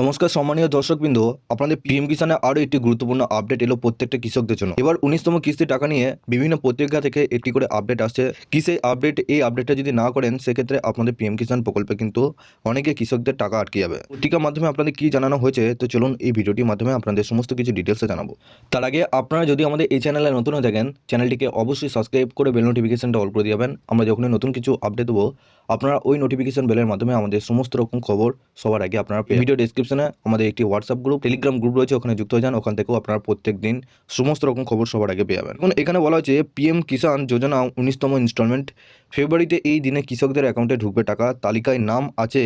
নমস্কার সম্মানীয় দর্শকবৃন্দ, আপনাদের পিএম কিষানে আরও একটি গুরুত্বপূর্ণ আপডেট এলো প্রত্যেকটা কৃষকদের জন্য। এবার উনিশতম কিস্তি টাকা নিয়ে বিভিন্ন পত্রিকা থেকে একটি করে আপডেট আসছে। কি সেই আপডেট? এই আপডেটটা যদি না করেন, সেক্ষেত্রে আপনাদের পিএম কিষাণ প্রকল্পে কিন্তু অনেকে কৃষকদের টাকা আটকে যাবে। পত্রিকার মাধ্যমে আপনাদের কি জানানো হয়েছে, তো চলুন এই ভিডিওটির মাধ্যমে আপনাদের সমস্ত কিছু ডিটেলসে জানাব। তার আগে আপনারা যদি আমাদের এই চ্যানেলে নতুন হয়ে থাকেন, চ্যানেলটিকে অবশ্যই সাবস্ক্রাইব করে বেল নোটিফিকেশনটা অল করে দিবেন আমরা যখনই নতুন কিছু আপডেট দেবো আপনারা ওই নোটিফিকেশন বেলের মাধ্যমে আমাদের সমস্ত রকম খবর সবার আগে আপনারা ভিডিও ডেসক্রিপশনে আমাদের একটি হোয়াটসঅ্যাপ গ্রুপ টেলিগ্রাম গ্রুপ রয়েছে, ওখানে যুক্ত হয়ে যান। ওখান থেকেও আপনারা প্রত্যেক দিন সমস্ত রকম খবর সবার আগে পেয়ে যাবেন। এখন এখানে বলা হচ্ছে পিএম কিষাণ যোজনা উনিশতম ইনস্টলমেন্ট ফেব্রুয়ারিতে এই দিনে কৃষকদের অ্যাকাউন্টে ঢুকবে টাকা, তালিকায় নাম আছে,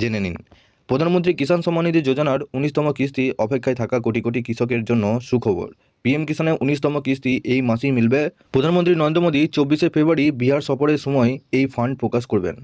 জেনে নিন। প্রধানমন্ত্রী কিষাণ সম্মান নিধি যোজনার উনিশতম কিস্তি, অপেক্ষায় থাকা কোটি কোটি কৃষকের জন্য সুখবর। পিএম কিষাণের উনিশতম কিস্তি, এই মাসেই মিলবে। প্রধানমন্ত্রী নরেন্দ্র মোদী চব্বিশে ফেব্রুয়ারি বিহার সফরের সময় এই ফান্ড প্রকাশ করবেন।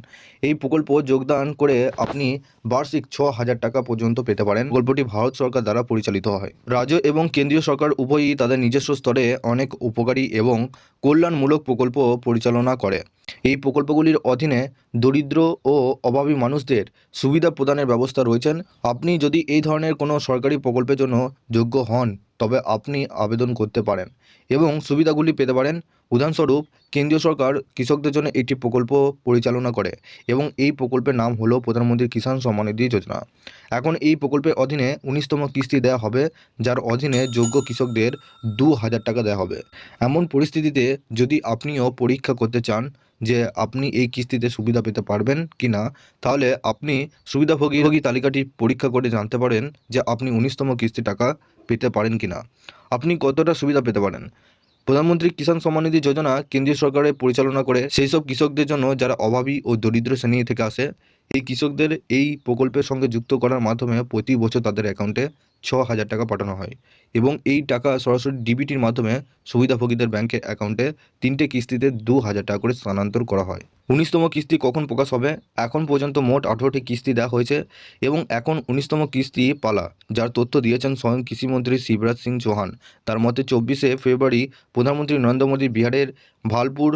এই প্রকল্প যোগদান করে আপনি বার্ষিক ছ হাজার টাকা পর্যন্ত পেতে পারেন। প্রকল্পটি ভারত সরকার দ্বারা পরিচালিত হয়। রাজ্য এবং কেন্দ্রীয় সরকার উভয়ই তাদের নিজস্ব স্তরে অনেক উপকারী এবং কল্যাণমূলক প্রকল্প পরিচালনা করে। এই প্রকল্পগুলির অধীনে দরিদ্র ও অভাবী মানুষদের সুবিধা প্রদানের ব্যবস্থা রয়েছেন। আপনি যদি এই ধরনের কোনো সরকারি প্রকল্পের জন্য যোগ্য হন তবে আপনি আবেদন করতে পারেন এবং সুবিধাগুলি পেতে পারেন। উদাহরণস্বরূপ, কেন্দ্রীয় সরকার কৃষকদের জন্য একটি প্রকল্প পরিচালনা করে এবং এই প্রকল্পের নাম হলো প্রধানমন্ত্রী কিষাণ সম্মান নিধি যোজনা। এখন এই প্রকল্পের অধীনে উনিশতম কিস্তি দেওয়া হবে, যার অধীনে যোগ্য কৃষকদের দু হাজার টাকা দেওয়া হবে। এমন পরিস্থিতিতে যদি আপনিও পরীক্ষা করতে চান যে আপনি এই কিস্তিতে সুবিধা পেতে পারবেন কি না তাহলে আপনি সুবিধাভোগী ভোগী তালিকাটি পরীক্ষা করে জানতে পারেন যে আপনি উনিশতম কিস্তি টাকা পেতে পারেন কি না আপনি কতটা সুবিধা পেতে পারেন? প্রধানমন্ত্রী কিষাণ সম্মান নিধি যোজনা কেন্দ্রীয় সরকারের পরিচালনা করে সেই সব কৃষকদের জন্য যারা অভাবী ও দরিদ্র শ্রেণি থেকে আসে, এই কৃষকদের এই প্রকল্পের সঙ্গে যুক্ত করার মাধ্যমে প্রতি বছর তাদের অ্যাকাউন্টে ছ হাজার টাকা পাঠানো হয় এবং এই টাকা সরাসরি ডিবিটির মাধ্যমে সুবিধাভোগীদের ব্যাংকের অ্যাকাউন্টে তিনটে কিস্তিতে দু হাজার টাকা করে স্থানান্তর করা হয়। উনিশতম কিস্তি কখন প্রকাশ হবে? এখন পর্যন্ত মোট আঠারোটি কিস্তি দেওয়া হয়েছে এবং এখন উনিশতম কিস্তি পালা, যার তথ্য দিয়েছেন স্বয়ং কৃষিমন্ত্রী শিবরাজ সিং চৌহান। তার মতে, চব্বিশে ফেব্রুয়ারি প্রধানমন্ত্রী নরেন্দ্র মোদী বিহারের ভালপুর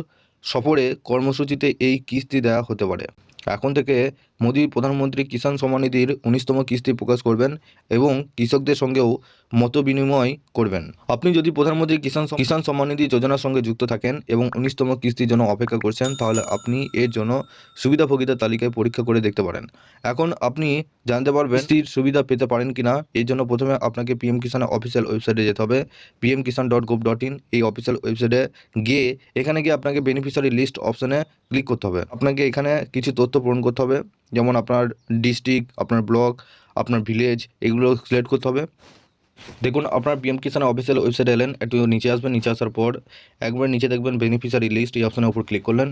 সফরে কর্মসূচিতে এই কিস্তি দেওয়া হতে পারে। এখন থেকে মোদী প্রধানমন্ত্রী কিষাণ সম্মান নিধির উনিশতম কিস্তি প্রকাশ করবেন এবং কৃষকদের সঙ্গেও মত বিনিময় করবেন। আপনি যদি প্রধানমন্ত্রী কিষাণ কিষাণ সম্মান নিধি যোজনার সঙ্গে যুক্ত থাকেন এবং উনিশতম কিস্তির জন্য অপেক্ষা করছেন, তাহলে আপনি এর জন্য সুবিধাভোগীদের তালিকায় পরীক্ষা করে দেখতে পারেন। এখন আপনি জানতে পারবেন কিস্তির সুবিধা পেতে পারেন কিনা। এর জন্য প্রথমে আপনাকে পিএম কিষানের অফিসিয়াল ওয়েবসাইটে যেতে হবে। PM Kisan dot gov dot in এই অফিসিয়াল ওয়েবসাইটে গিয়ে এখানে গিয়ে আপনাকে বেনিফিশিয়ারি লিস্ট অপশনে ক্লিক করতে হবে। আপনাকে এখানে কিছু তথ্য পূরণ করতে হবে। যেমন আপনার ডিস্ট্রিক্ট, আপনার ব্লক, আপনার ভিলেজ, এগুলো সিলেক্ট করতে হবে। দেখুন, আপনার পিএম কিষান অফিসিয়াল ওয়েবসাইটে এলেন, একটু নিচে আসবেন, নিচে আসার পর একবার নিচে দেখবেন বেনিফিশিয়ারি লিস্ট এই অপশনের উপর ক্লিক করলেন।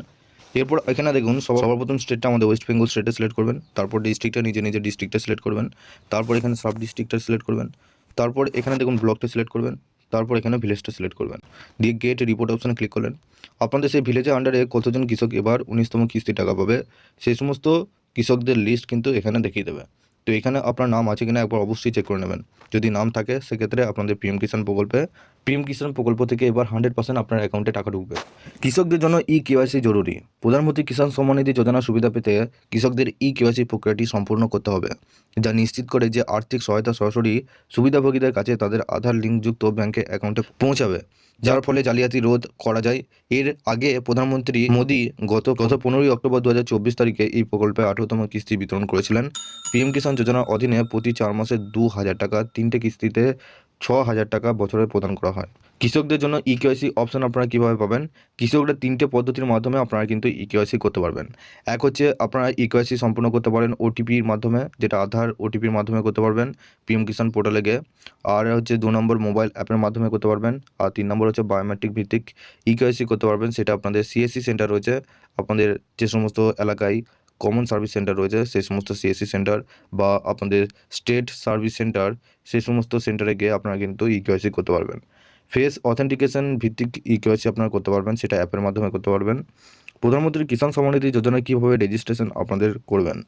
এরপর এখানে দেখুন, সবার প্রথম স্টেটটা আমাদের ওয়েস্ট বেঙ্গল স্টেটে সিলেক্ট করবেন। তারপর ডিস্ট্রিক্টটা নিজে নিজে ডিস্ট্রিক্টটা সিলেক্ট করবেন। তারপর এখানে সাব ডিস্ট্রিক্টটা সিলেক্ট করবেন। তারপর এখানে দেখুন ব্লকটা সিলেক্ট করবেন। তারপর এখানে ভিলেজটা সিলেক্ট করবেন। দিয়ে গেট রিপোর্ট অপশানে ক্লিক করলেন। আপনাদের সেই ভিলেজের আন্ডারে কতজন কৃষক এবার উনিশতম কিস্তি টাকা পাবে? সেই সমস্ত কৃষকদের লিস্ট কিন্তু এখানে দেখিয়ে দেবে। তো এখানে আপনার নাম আছে কিনা একবার অবশ্যই চেক করে নেবেন। যদি নাম থাকে, সেক্ষেত্রে আপনাদের পিএম কিষাণ প্রকল্পে পিএম কিষাণ প্রকল্প থেকে এবার হান্ড্রেড পার্সেন্ট আপনার অ্যাকাউন্টে টাকা ঢুকবে। কৃষকদের জন্য ই কেওয়াইসি জরুরি। প্রধানমন্ত্রী কিষাণ সম্মান নিধি যোজনা সুবিধা পেতে কৃষকদের ই কেওয়াইসি প্রক্রিয়াটি সম্পূর্ণ করতে হবে। যা নিশ্চিত করে যে আর্থিক সহায়তা সরাসরি সুবিধাভোগীদের কাছে তাদের আধার লিঙ্কযুক্ত ব্যাংকের অ্যাকাউন্টে পৌঁছাবে। যার ফলে জালিয়াতি রোধ করা যায়। এর আগে প্রধানমন্ত্রী মোদী গত গত পনেরোই অক্টোবর দু হাজার চব্বিশ তারিখে এই প্রকল্পে আঠারোতম কিস্তি বিতরণ করেছিলেন। পিএম কিষাণ যোজনার অধীনে প্রতি চার মাসে দু হাজার টাকা, তিনটে কিস্তিতে ছ হাজার টাকা বছরে প্রদান করা হয়। কৃষকদের জন্য ই কেওয়াইসি অপশন আপনারা কীভাবে পাবেন? কৃষকরা তিনটে পদ্ধতির মাধ্যমে আপনারা কিন্তু ই কেওয়াইসি করতে পারবেন। এক হচ্ছে আপনারা ই কেওয়াইসি সম্পূর্ণ করতে পারেন ওটিপির মাধ্যমে, যেটা আধার ওটিপির মাধ্যমে করতে পারবেন পিএম কিষাণ পোর্টালে গিয়ে। আর হচ্ছে দু নম্বর মোবাইল অ্যাপের মাধ্যমে করতে পারবেন, আর তিন নম্বর হচ্ছে বায়োমেট্রিক ভিত্তিক ই কেওয়াইসি করতে পারবেন, সেটা আপনাদের সিএসসি সেন্টার রয়েছে, আপনাদের যে সমস্ত এলাকায় কমন সার্ভিস সেন্টার রয়েছে, সেই সমস্ত সিএসসি সেন্টার বা আপনাদের স্টেট সার্ভিস সেন্টার সেই সমস্ত সেন্টারে গিয়ে আপনারা কিন্তু ই কেওয়াইসি করতে পারবেন। ফেস অথেন্টিকেশন ভিত্তিক ই কেওয়াইসি আপনারা করতে পারবেন, সেটা অ্যাপের মাধ্যমে করতে পারবেন। প্রধানমন্ত্রী কিষাণ সম্মান নিধি যোজনায় কীভাবে রেজিস্ট্রেশন আপনাদের করবেন?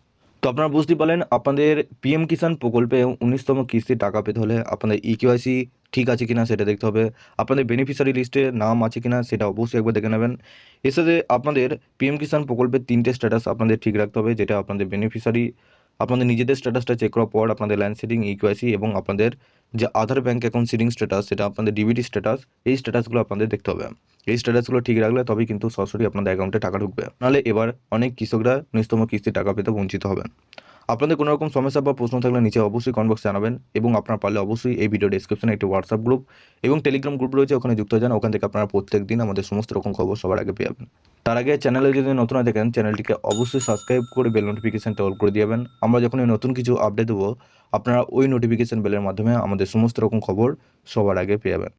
তো আপনারা বুঝতে পারলেন, আপনাদের পিএম কিষাণ প্রকল্পে উনিশতম কিস্তির টাকা পেতে হলে আপনাদের ই কেওয়াইসি ঠিক আছে কিনা সেটা দেখতে হবে। আপনাদের বেনিফিশিয়ারি লিস্টে নাম আছে কিনা সেটা অবশ্যই একবার দেখে নেবেন। এর সাথে আপনাদের পিএম কিষাণ প্রকল্পের তিনটে স্ট্যাটাস আপনাদের ঠিক রাখতে হবে, যেটা আপনাদের বেনিফিশিয়ারি আপনাদের নিজেদের স্ট্যাটাসটা চেক করার পর আপনাদের ল্যান্ড সিডিং ইকুয়াসি এবং আপনাদের যে Aadhaar bank account seeding status সেটা আপনাদের ডিবিটি স্ট্যাটাস এই স্ট্যাটাসগুলো আপনাদের দেখতে হবে। এই স্ট্যাটাসগুলো ঠিক রাখলে তবেই কিন্তু সরাসরি আপনাদের অ্যাকাউন্টে টাকা ঢুকবে। নাহলে এবার অনেক কৃষকরা ন্যূনতম কিস্তির টাকা পেতে বঞ্চিত হবেন। আপনাদের কোনো রকম সমস্যা বা প্রশ্ন থাকলে নিচে অবশ্যই কমেন্ট বক্সে জানাবেন এবং আপনার পারলে অবশ্যই এই ভিডিও ডিসক্রিপশনে একটি হোয়াটসঅ্যাপ গ্রুপ এবং টেলিগ্রাম গ্রুপ রয়েছে, ওখানে যুক্ত যান। ওখান থেকে আপনারা প্রত্যেক দিন আমাদের সমস্ত রকম খবর সবার আগে পেয়ে যাবেন। তার আগে চ্যানেলে যদি নতুন হয়ে থাকেন চ্যানেলটিকে অবশ্যই সাবস্ক্রাইব করে বেল নোটিফিকেশনটা অল করে দিবেন আমরা যখন এই নতুন কিছু আপডেট দেবো, আপনারা ওই নোটিফিকেশান বেলের মাধ্যমে আমাদের সমস্ত রকম খবর সবার আগে পেয়ে যাবেন।